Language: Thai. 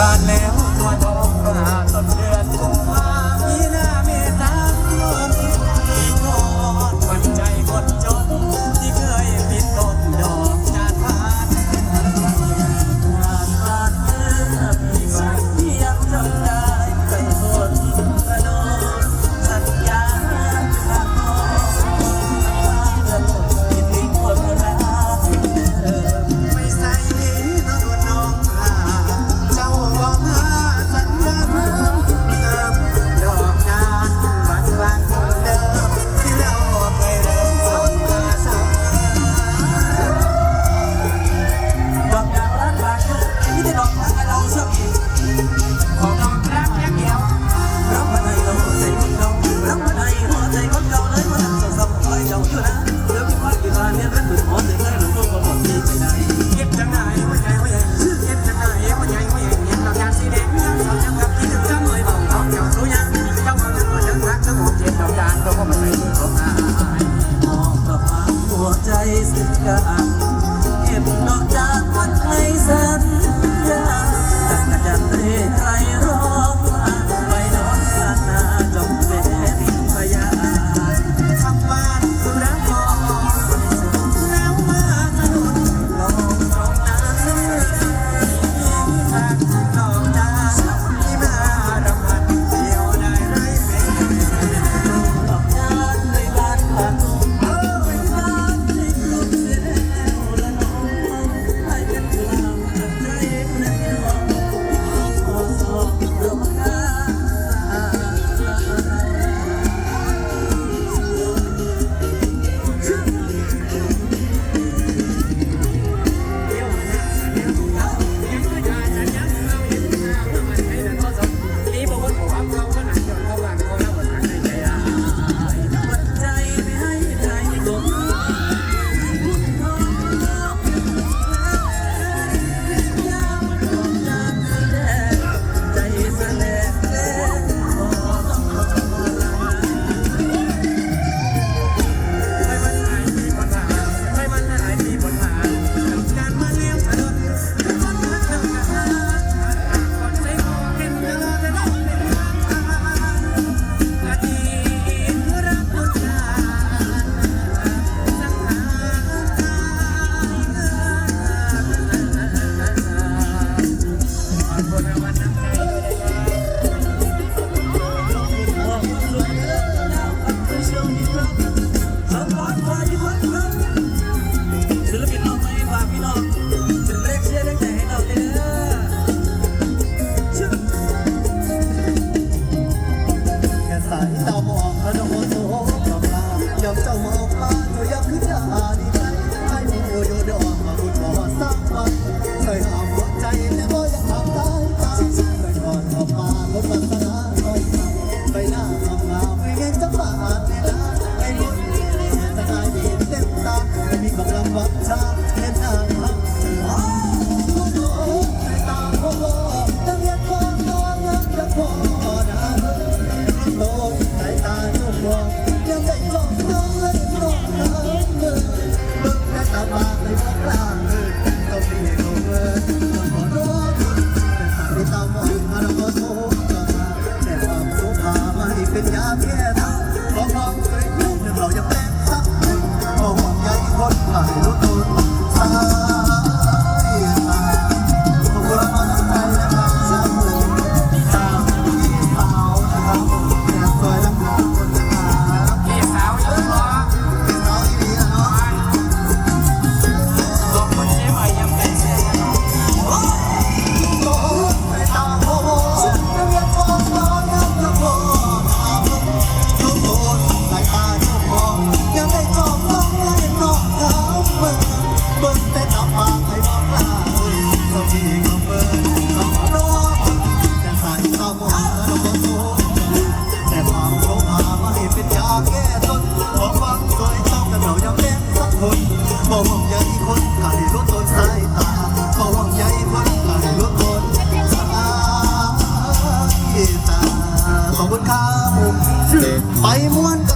bad now. เจ้างเจ้ามองพรยักขึ้นยาดีใให้มีโโยดอมาบุญขอสร้างวัยทำหัวใจแต่ก็ยทำตายตายเยถอนออกมาลดวันสาน้อยใจไปหน้าทำงามไม่เห็นจังหวะในลาไอ้บุญแต่ตายดีเต็มตาไม่มีกำลังวังชา I am one.